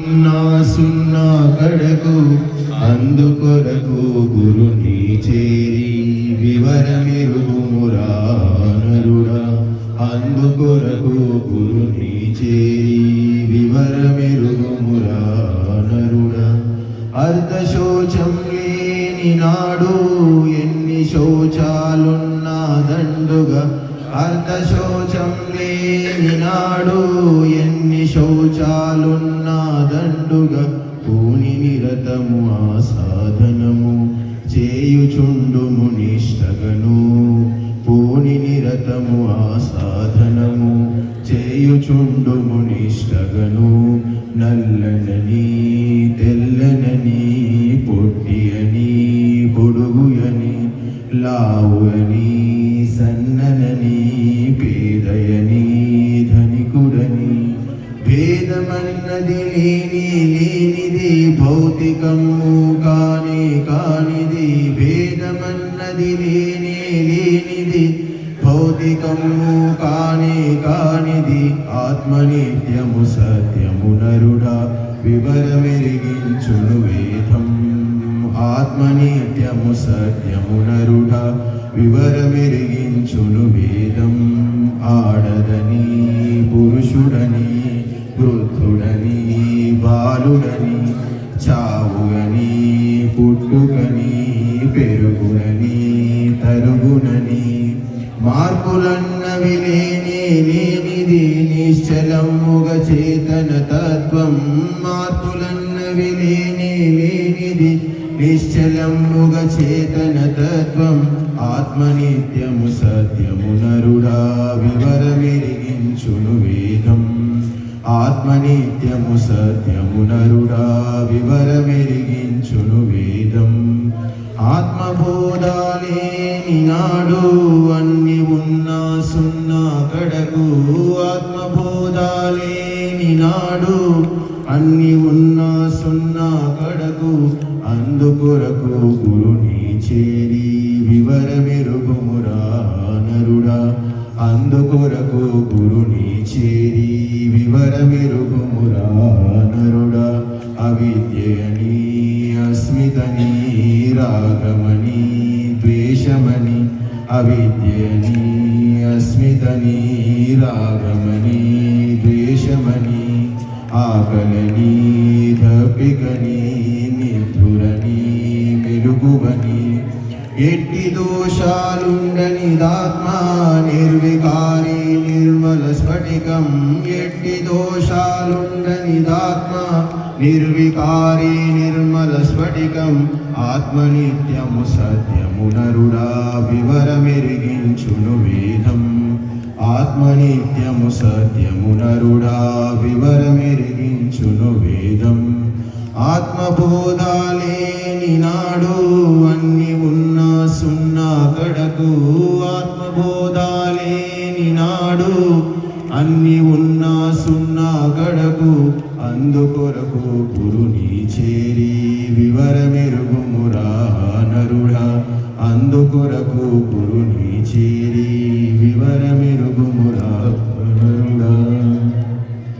సున్నా సున్నా కడకు అందుకొరకు గురుని చేరి వివరమెరుగుమురా నరుడా అందుకొరకు గురుని చేరి వివరమెరుగుమురా నరుడా అర్ధ శోచం లేని నాడు ఎన్ని శోచాలున్నా దండుగా. అర్ధ శోచం లేని నాడు ఎన్ని శోచాలున్నా దండుగా పూని నిరతము ఆ సాధనము చేయుచుండుము నిష్టగను పూని నిరతము ఆ సాధనము చేయుచుండుము నిష్టగను నల్లనని కాని కానిది భేదమన్నది లేని లేనిది. భౌతికము కాని కానిది ఆత్మనిత్యము సత్యము నరుడా. వివరమెరిగించును వేదం. ఆత్మనిత్యము సత్యము నరుడా. వివరమెరిగించును వేదం. ఆడదని బాలుడని చావుగని పుట్టుకని పెరుగునని తరుగునని మార్పులన్నవి లేని లేనిది నిశ్చలముగ చేతన తత్వం మార్పులన్నవి లేని లేనిది నిశ్చలముగ చేతన తత్వం ఆత్మనిత్యము సత్యము నరుడా వివరమెరిగించును ఆత్మనిత్యము సత్యము నరుడా వివరమెరిగించును వేదం. ఆత్మబోధాలేని నాడు అన్ని ఉన్నా సున్నా కడకు ఆత్మబోధాలేని నాడు అన్ని ఉన్నా సున్నా కడకు అందుకొరకు గురుని చేరి వివరమెరుగుమురా నరుడా. అందుకొరకు గురుని చేరి ವರವಿರುಗುಮುರಾನರುಡ ಅವಿದ್ಯಣಿ ಅಸ್ಮಿತನಿ ರಾಗಮಣಿ ದ್ವೇಷಮಣಿ ಅವಿದ್ಯಣಿ ಅಸ್ಮಿತನಿ ರಾಗಮಣಿ ದ್ವೇಷಮಣಿ ಆಕಲನಿ ದಪ್ಪಿಕನಿ ನಿಧುರನಿ ಮಿರುಗುವನಿ ಎಟ್ಟಿ ದೋಷಾಲುಂಡನಿದಾತ್ಮ ನಿರ್ವಿಕಾರಿ స్ఫటికం ఎట్టి దోషాలుండని దాత్మ నిర్వికారి నిర్మల స్ఫటికం ఆత్మనిత్యము సత్యమునరుడా వివరమెరిగించును వేదం. ఆత్మనిత్యము సత్యమునరుడా వివరమెరిగించును వేదం. ఆత్మబోధాలేని నాడు అన్ని ఉన్నా సున్నా కడకు ఆత్మబోధాలేని నాడు అన్ని ఉన్నా సున్నా గడకు అందుకొరకు గురుని చేరి వివరమెరుగుమురా నరుడా అందుకొరకు గురుని చేరి వివరమెరుగుమురా